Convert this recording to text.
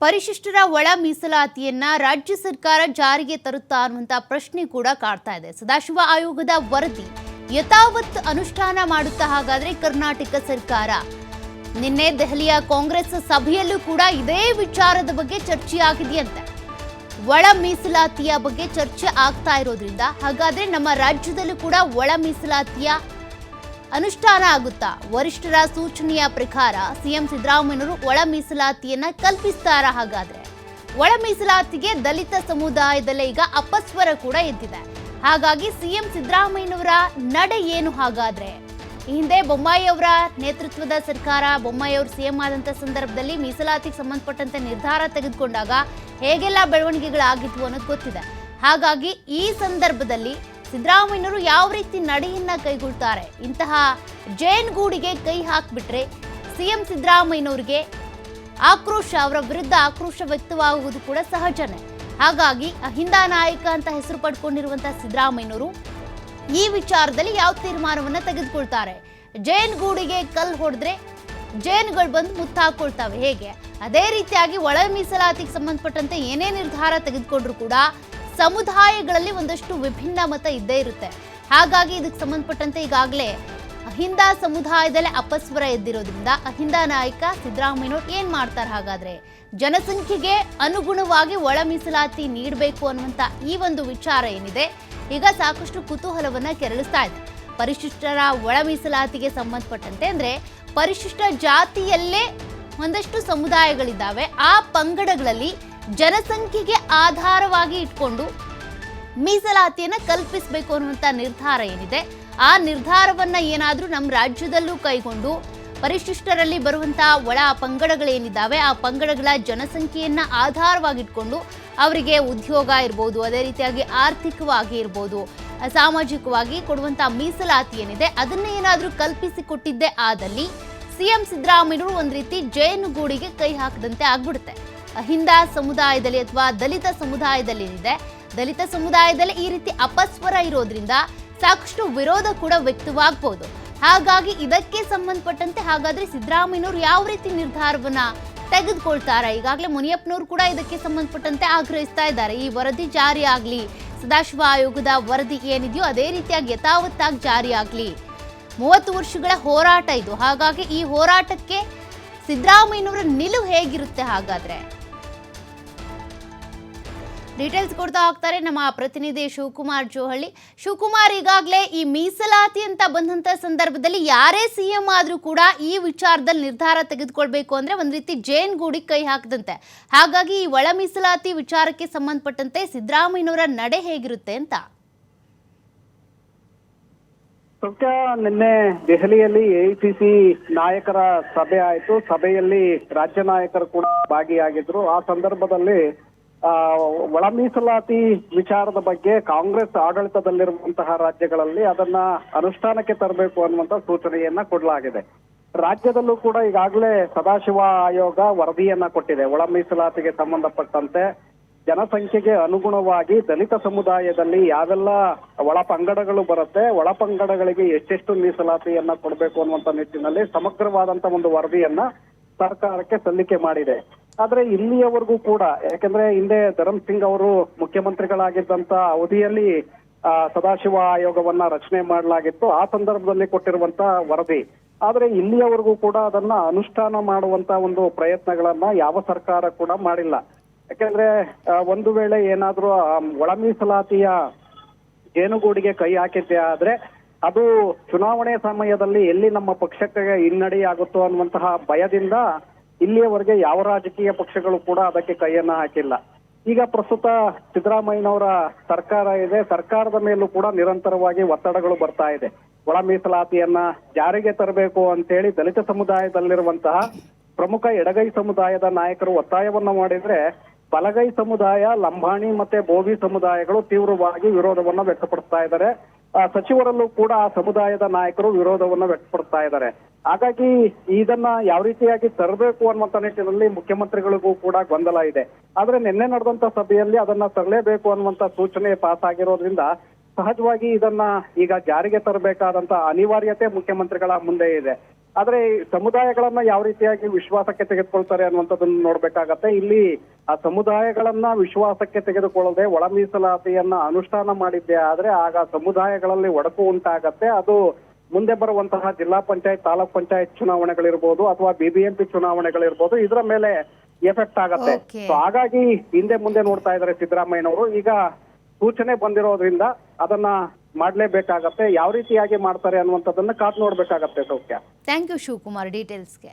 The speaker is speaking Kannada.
ಪರಿಶಿಷ್ಟರ ಒಳ ಮೀಸಲಾತಿಯನ್ನ ರಾಜ್ಯ ಸರ್ಕಾರ ಜಾರಿಗೆ ತರುತ್ತಾ ಅನ್ನುವಂತ ಪ್ರಶ್ನೆ ಕೂಡ ಕಾಡ್ತಾ ಇದೆ. ಸದಾಶಿವ ಆಯೋಗದ ವರದಿ ಯಥಾವತ್ ಅನುಷ್ಠಾನ ಮಾಡುತ್ತಾ ಹಾಗಾದ್ರೆ ಕರ್ನಾಟಕ ಸರ್ಕಾರ. ನಿನ್ನೆ ದೆಹಲಿಯ ಕಾಂಗ್ರೆಸ್ ಸಭೆಯಲ್ಲೂ ಕೂಡ ಇದೇ ವಿಚಾರದ ಬಗ್ಗೆ ಚರ್ಚೆಯಾಗಿದೆಯಂತೆ ಒಳ ಮೀಸಲಾತಿಯ ಬಗ್ಗೆ ಚರ್ಚೆ ಆಗ್ತಾ ಇರೋದ್ರಿಂದ ಹಾಗಾದ್ರೆ ನಮ್ಮ ರಾಜ್ಯದಲ್ಲೂ ಕೂಡ ಒಳ ಮೀಸಲಾತಿಯ ಅನುಷ್ಠಾನ ಆಗುತ್ತಾ? ವರಿಷ್ಠರ ಸೂಚನೆಯ ಪ್ರಕಾರ ಸಿಎಂ ಸಿದ್ದರಾಮಯ್ಯನವರು ಒಳ ಮೀಸಲಾತಿಯನ್ನ ಕಲ್ಪಿಸ್ತಾರ ಹಾಗಾದ್ರೆ? ಒಳ ಮೀಸಲಾತಿಗೆ ದಲಿತ ಸಮುದಾಯದಲ್ಲೇ ಈಗ ಅಪಸ್ವರ ಕೂಡ ಎದ್ದಿದೆ. ಹಾಗಾಗಿ ಸಿಎಂ ಸಿದ್ದರಾಮಯ್ಯನವರ ನಡೆ ಏನು ಹಾಗಾದ್ರೆ? ಹಿಂದೆ ಬೊಮ್ಮಾಯಿ ಅವರ ನೇತೃತ್ವದ ಸರ್ಕಾರ, ಬೊಮ್ಮಾಯಿ ಅವರು ಸಿಎಂ ಆದಂತ ಸಂದರ್ಭದಲ್ಲಿ ಮೀಸಲಾತಿಗೆ ಸಂಬಂಧಪಟ್ಟಂತೆ ನಿರ್ಧಾರ ತೆಗೆದುಕೊಂಡಾಗ ಹೇಗೆಲ್ಲ ಬೆಳವಣಿಗೆಗಳಾಗಿದ್ವು ಅನ್ನೋದು ಗೊತ್ತಿದೆ. ಹಾಗಾಗಿ ಈ ಸಂದರ್ಭದಲ್ಲಿ ಸಿದ್ದರಾಮಯ್ಯನವರು ಯಾವ ರೀತಿ ನಡೆಯನ್ನ ಕೈಗೊಳ್ತಾರೆ? ಇಂತಹ ಜೈನ್ ಗೂಡಿಗೆ ಕೈ ಹಾಕ್ಬಿಟ್ರೆ ಸಿಎಂ ಸಿದ್ದರಾಮಯ್ಯನವರಿಗೆ ಆಕ್ರೋಶ, ಅವರ ವಿರುದ್ಧ ಆಕ್ರೋಶ ವ್ಯಕ್ತವಾಗುವುದು ಕೂಡ ಸಹಜನೇ. ಹಾಗಾಗಿ ಅಹಿಂದ ನಾಯಕ ಅಂತ ಹೆಸರು ಪಡ್ಕೊಂಡಿರುವಂತಹ ಸಿದ್ದರಾಮಯ್ಯನವರು ಈ ವಿಚಾರದಲ್ಲಿ ಯಾವ ತೀರ್ಮಾನವನ್ನ ತೆಗೆದುಕೊಳ್ತಾರೆ? ಜೈನ್ ಗೂಡಿಗೆ ಕಲ್ ಹೊಡೆದ್ರೆ ಜೈನ್ಗಳು ಬಂದು ಮುತ್ತು ಹಾಕೊಳ್ತವೆ ಹೇಗೆ? ಅದೇ ರೀತಿಯಾಗಿ ಒಳ ಮೀಸಲಾತಿಗೆ ಸಂಬಂಧಪಟ್ಟಂತೆ ಏನೇ ನಿರ್ಧಾರ ತೆಗೆದುಕೊಂಡ್ರು ಕೂಡ ಸಮುದಾಯಗಳಲ್ಲಿ ಒಂದಷ್ಟು ವಿಭಿನ್ನ ಮತ ಇದ್ದೇ ಇರುತ್ತೆ. ಹಾಗಾಗಿ ಇದಕ್ಕೆ ಸಂಬಂಧಪಟ್ಟಂತೆ ಈಗಾಗಲೇ ಅಹಿಂದ ಸಮುದಾಯದಲ್ಲೇ ಅಪಸ್ವರ ಎದ್ದಿರೋದ್ರಿಂದ ಅಹಿಂದ ನಾಯಕ ಸಿದ್ದರಾಮಯ್ಯನವ್ರು ಏನ್ ಮಾಡ್ತಾರೆ ಹಾಗಾದ್ರೆ? ಜನಸಂಖ್ಯೆಗೆ ಅನುಗುಣವಾಗಿ ಒಳ ಮೀಸಲಾತಿ ನೀಡಬೇಕು ಅನ್ನುವಂತ ಈ ಒಂದು ವಿಚಾರ ಏನಿದೆ, ಈಗ ಸಾಕಷ್ಟು ಕುತೂಹಲವನ್ನ ಕೆರಳಿಸ್ತಾ ಇದೆ. ಪರಿಶಿಷ್ಟರ ಒಳ ಮೀಸಲಾತಿಗೆ ಸಂಬಂಧಪಟ್ಟಂತೆ ಅಂದ್ರೆ ಪರಿಶಿಷ್ಟ ಜಾತಿಯಲ್ಲೇ ಒಂದಷ್ಟು ಸಮುದಾಯಗಳಿದ್ದಾವೆ. ಆ ಪಂಗಡಗಳಲ್ಲಿ ಜನಸಂಖ್ಯೆಗೆ ಆಧಾರವಾಗಿ ಇಟ್ಕೊಂಡು ಮೀಸಲಾತಿಯನ್ನು ಕಲ್ಪಿಸಬೇಕು ಅನ್ನುವಂಥ ನಿರ್ಧಾರ ಏನಿದೆ? ಆ ನಿರ್ಧಾರವನ್ನು ಏನಾದರೂ ನಮ್ಮ ರಾಜ್ಯದಲ್ಲೂ ಕೈಗೊಂಡು ಪರಿಶಿಷ್ಟರಲ್ಲಿ ಬರುವಂಥ ಒಳ ಪಂಗಡಗಳೇನಿದ್ದಾವೆ, ಆ ಪಂಗಡಗಳ ಜನಸಂಖ್ಯೆಯನ್ನು ಆಧಾರವಾಗಿಟ್ಕೊಂಡು ಅವರಿಗೆ ಉದ್ಯೋಗ ಇರ್ಬೋದು, ಅದೇ ರೀತಿಯಾಗಿ ಆರ್ಥಿಕವಾಗಿ ಇರ್ಬೋದು, ಸಾಮಾಜಿಕವಾಗಿ ಕೊಡುವಂಥ ಮೀಸಲಾತಿ ಏನಿದೆ, ಅದನ್ನ ಏನಾದರೂ ಕಲ್ಪಿಸಿಕೊಟ್ಟಿದ್ದೇ ಆದಲ್ಲಿ ಸಿಎಂ ಸಿದ್ದರಾಮಯ್ಯರು ಒಂದು ರೀತಿ ಜೇನುಗೂಡಿಗೆ ಕೈ ಹಾಕದಂತೆ ಆಗ್ಬಿಡುತ್ತೆ. ಅಹಿಂದ ಸಮುದಾಯದಲ್ಲಿ ಅಥವಾ ದಲಿತ ಸಮುದಾಯದಲ್ಲಿ ಇದೆ ದಲಿತ ಸಮುದಾಯದಲ್ಲಿ ಈ ರೀತಿ ಅಪಸ್ವರ ಇರೋದ್ರಿಂದ ಸಾಕಷ್ಟು ವಿರೋಧ ಕೂಡ ವ್ಯಕ್ತವಾಗಬಹುದು ಹಾಗಾಗಿ ಇದಕ್ಕೆ ಸಂಬಂಧಪಟ್ಟಂತೆ ಹಾಗಾದ್ರೆ ಸಿದ್ದರಾಮಯ್ಯನವರು ಯಾವ ರೀತಿ ನಿರ್ಧಾರವನ್ನ ತೆಗೆದುಕೊಳ್ತಾರೆ? ಈಗಾಗಲೇ ಮುನಿಯಪ್ಪನವರು ಕೂಡ ಇದಕ್ಕೆ ಸಂಬಂಧಪಟ್ಟಂತೆ ಆಗ್ರಹಿಸ್ತಾ ಇದ್ದಾರೆ. ಈ ವರದಿ ಜಾರಿ ಆಗ್ಲಿ, ಸದಾಶಿವ ಆಯೋಗದ ವರದಿ ಏನಿದೆಯೋ ಅದೇ ರೀತಿಯಾಗಿ ಯಥಾವತ್ತಾಗಿ ಜಾರಿ ಆಗ್ಲಿ. ಮೂವತ್ತು ವರ್ಷಗಳ ಹೋರಾಟ ಇದು. ಹಾಗಾಗಿ ಈ ಹೋರಾಟಕ್ಕೆ ಸಿದ್ದರಾಮಯ್ಯನವರ ನಿಲುವು ಹೇಗಿರುತ್ತೆ ಹಾಗಾದ್ರೆ? ಡೀಟೇಲ್ಸ್ ಕೊಡ್ತಾ ಹೋಗ್ತಾರೆ ನಮ್ಮ ಪ್ರತಿನಿಧಿ ಶಿವಕುಮಾರ್ ಜೋಹಳ್ಳಿ. ಶಿವಕುಮಾರ್, ಈಗಾಗಲೇ ಈ ಮೀಸಲಾತಿ ಅಂತ ಬಂದಂತ ಸಂದರ್ಭದಲ್ಲಿ ಯಾರೇ ಸಿಎಂ ಆದ್ರೂ ಕೂಡ ಈ ವಿಚಾರದಲ್ಲಿ ನಿರ್ಧಾರ ತೆಗೆದುಕೊಳ್ಬೇಕು ಅಂದ್ರೆ ಒಂದ್ ರೀತಿ ಜೇನ್ ಗೂಡಿ ಕೈ ಹಾಕದಂತೆ. ಹಾಗಾಗಿ ಈ ಒಳ ಮೀಸಲಾತಿ ವಿಚಾರಕ್ಕೆ ಸಂಬಂಧಪಟ್ಟಂತೆ ಸಿದ್ದರಾಮಯ್ಯನವರ ನಡೆ ಹೇಗಿರುತ್ತೆ ಅಂತ? ನಿನ್ನೆ ದೆಹಲಿಯಲ್ಲಿ ಎಐಸಿಸಿ ನಾಯಕರ ಸಭೆ ಆಯಿತು. ಸಭೆಯಲ್ಲಿ ರಾಜ್ಯ ನಾಯಕರು ಕೂಡ ಭಾಗಿಯಾಗಿದ್ರು. ಆ ಸಂದರ್ಭದಲ್ಲಿ ಒಳ ಮೀಸಲಾತಿ ವಿಚಾರದ ಬಗ್ಗೆ ಕಾಂಗ್ರೆಸ್ ಆಡಳಿತದಲ್ಲಿರುವಂತಹ ರಾಜ್ಯಗಳಲ್ಲಿ ಅದನ್ನ ಅನುಷ್ಠಾನಕ್ಕೆ ತರಬೇಕು ಅನ್ನುವಂತ ಸೂಚನೆಯನ್ನ ಕೊಡಲಾಗಿದೆ. ರಾಜ್ಯದಲ್ಲೂ ಕೂಡ ಈಗಾಗಲೇ ಸದಾಶಿವ ಆಯೋಗ ವರದಿಯನ್ನ ಕೊಟ್ಟಿದೆ. ಒಳ ಮೀಸಲಾತಿಗೆ ಸಂಬಂಧಪಟ್ಟಂತೆ ಜನಸಂಖ್ಯೆಗೆ ಅನುಗುಣವಾಗಿ ದಲಿತ ಸಮುದಾಯದಲ್ಲಿ ಯಾವೆಲ್ಲ ಒಳ ಪಂಗಡಗಳು ಬರುತ್ತೆ, ಒಳ ಪಂಗಡಗಳಿಗೆ ಎಷ್ಟೆಷ್ಟು ಮೀಸಲಾತಿಯನ್ನ ಕೊಡಬೇಕು ಅನ್ನುವಂತ ನಿಟ್ಟಿನಲ್ಲಿ ಸಮಗ್ರವಾದಂತ ಒಂದು ವರದಿಯನ್ನ ಸರ್ಕಾರಕ್ಕೆ ಸಲ್ಲಿಕೆ ಮಾಡಿದೆ. ಆದ್ರೆ ಇಲ್ಲಿಯವರೆಗೂ ಕೂಡ, ಯಾಕಂದ್ರೆ ಹಿಂದೆ ಧರಮ್ ಸಿಂಗ್ ಅವರು ಮುಖ್ಯಮಂತ್ರಿಗಳಾಗಿದ್ದಂತ ಅವಧಿಯಲ್ಲಿ ಸದಾಶಿವ ಆಯೋಗವನ್ನ ರಚನೆ ಮಾಡಲಾಗಿತ್ತು. ಆ ಸಂದರ್ಭದಲ್ಲಿ ಕೊಟ್ಟಿರುವಂತ ವರದಿ. ಆದ್ರೆ ಇಲ್ಲಿಯವರೆಗೂ ಕೂಡ ಅದನ್ನ ಅನುಷ್ಠಾನ ಮಾಡುವಂತ ಒಂದು ಪ್ರಯತ್ನಗಳನ್ನ ಯಾವ ಸರ್ಕಾರ ಕೂಡ ಮಾಡಿಲ್ಲ. ಯಾಕಂದ್ರೆ ಒಂದು ವೇಳೆ ಏನಾದ್ರೂ ಒಳ ಮೀಸಲಾತಿಯ ಜೇನುಗೂಡಿಗೆ ಕೈ ಹಾಕಿದ್ದೆ ಆದ್ರೆ, ಅದು ಚುನಾವಣೆ ಸಮಯದಲ್ಲಿ ಎಲ್ಲಿ ನಮ್ಮ ಪಕ್ಷಕ್ಕೆ ಹಿನ್ನಡೆಯಾಗುತ್ತೋ ಅನ್ನುವಂತಹ ಭಯದಿಂದ ಇಲ್ಲಿಯವರೆಗೆ ಯಾವ ರಾಜಕೀಯ ಪಕ್ಷಗಳು ಕೂಡ ಅದಕ್ಕೆ ಕೈಯನ್ನ ಹಾಕಿಲ್ಲ. ಈಗ ಪ್ರಸ್ತುತ ಸಿದ್ದರಾಮಯ್ಯನವರ ಸರ್ಕಾರ ಇದೆ. ಸರ್ಕಾರದ ಮೇಲೂ ಕೂಡ ನಿರಂತರವಾಗಿ ಒತ್ತಡಗಳು ಬರ್ತಾ ಇದೆ. ಒಳ ಮೀಸಲಾತಿಯನ್ನ ಜಾರಿಗೆ ತರಬೇಕು ಅಂತೇಳಿ ದಲಿತ ಸಮುದಾಯದಲ್ಲಿರುವಂತಹ ಪ್ರಮುಖ ಎಡಗೈ ಸಮುದಾಯದ ನಾಯಕರು ಒತ್ತಾಯವನ್ನ ಮಾಡಿದ್ರೆ ಬಲಗೈ ಸಮುದಾಯ, ಲಂಬಾಣಿ ಮತ್ತೆ ಬೋವಿ ಸಮುದಾಯಗಳು ತೀವ್ರವಾಗಿ ವಿರೋಧವನ್ನ ವ್ಯಕ್ತಪಡಿಸ್ತಾ ಇದ್ದಾರೆ. ಸಚಿವರಲ್ಲೂ ಕೂಡ ಆ ಸಮುದಾಯದ ನಾಯಕರು ವಿರೋಧವನ್ನ ವ್ಯಕ್ತಪಡಿಸ್ತಾ ಇದ್ದಾರೆ. ಹಾಗಾಗಿ ಇದನ್ನ ಯಾವ ರೀತಿಯಾಗಿ ತರಬೇಕು ಅನ್ನುವಂತ ನಿಟ್ಟಿನಲ್ಲಿ ಮುಖ್ಯಮಂತ್ರಿಗಳಿಗೂ ಕೂಡ ಗೊಂದಲ ಇದೆ. ಆದ್ರೆ ನಿನ್ನೆ ನಡೆದಂತ ಸಭೆಯಲ್ಲಿ ಅದನ್ನ ತರಲೇಬೇಕು ಅನ್ನುವಂತ ಸೂಚನೆ ಪಾಸ್ ಆಗಿರೋದ್ರಿಂದ ಸಹಜವಾಗಿ ಇದನ್ನ ಈಗ ಜಾರಿಗೆ ತರಬೇಕಾದಂತ ಅನಿವಾರ್ಯತೆ ಮುಖ್ಯಮಂತ್ರಿಗಳ ಮುಂದೆ ಇದೆ. ಆದ್ರೆ ಸಮುದಾಯಗಳನ್ನ ಯಾವ ರೀತಿಯಾಗಿ ವಿಶ್ವಾಸಕ್ಕೆ ತೆಗೆದುಕೊಳ್ತಾರೆ ಅನ್ನುವಂಥದ್ದನ್ನ ನೋಡ್ಬೇಕಾಗತ್ತೆ. ಇಲ್ಲಿ ಆ ಸಮುದಾಯಗಳನ್ನ ವಿಶ್ವಾಸಕ್ಕೆ ತೆಗೆದುಕೊಳ್ಳದೆ ಒಳ ಮೀಸಲಾತಿಯನ್ನ ಅನುಷ್ಠಾನ ಮಾಡಿದ್ದೆ ಆದ್ರೆ ಆಗ ಸಮುದಾಯಗಳಲ್ಲಿ ಒಡಕು ಉಂಟಾಗತ್ತೆ. ಅದು ಮುಂದೆ ಬರುವಂತಹ ಜಿಲ್ಲಾ ಪಂಚಾಯತ್ ತಾಲೂಕ್ ಪಂಚಾಯತ್ ಚುನಾವಣೆಗಳಿರ್ಬೋದು ಅಥವಾ ಬಿಬಿಎಂಪಿ ಚುನಾವಣೆಗಳಿರ್ಬೋದು ಇದರ ಮೇಲೆ ಎಫೆಕ್ಟ್ ಆಗತ್ತೆ. ಸೊ ಹಾಗಾಗಿ ಹಿಂದೆ ಮುಂದೆ ನೋಡ್ತಾ ಇದ್ದಾರೆ ಸಿದ್ದರಾಮಯ್ಯನವರು. ಈಗ ಸೂಚನೆ ಬಂದಿರೋದ್ರಿಂದ ಅದನ್ನ ಮಾಡಲೇಬೇಕಾಗತ್ತೆ. ಯಾವ ರೀತಿಯಾಗಿ ಮಾಡ್ತಾರೆ ಅನ್ನುವಂಥದ್ದನ್ನ ಕಾದ್ ನೋಡ್ಬೇಕಾಗತ್ತೆ ಸೌಖ್ಯ. Thank you Shivakumar. ಡೀಟೇಲ್ಸ್ಗೆ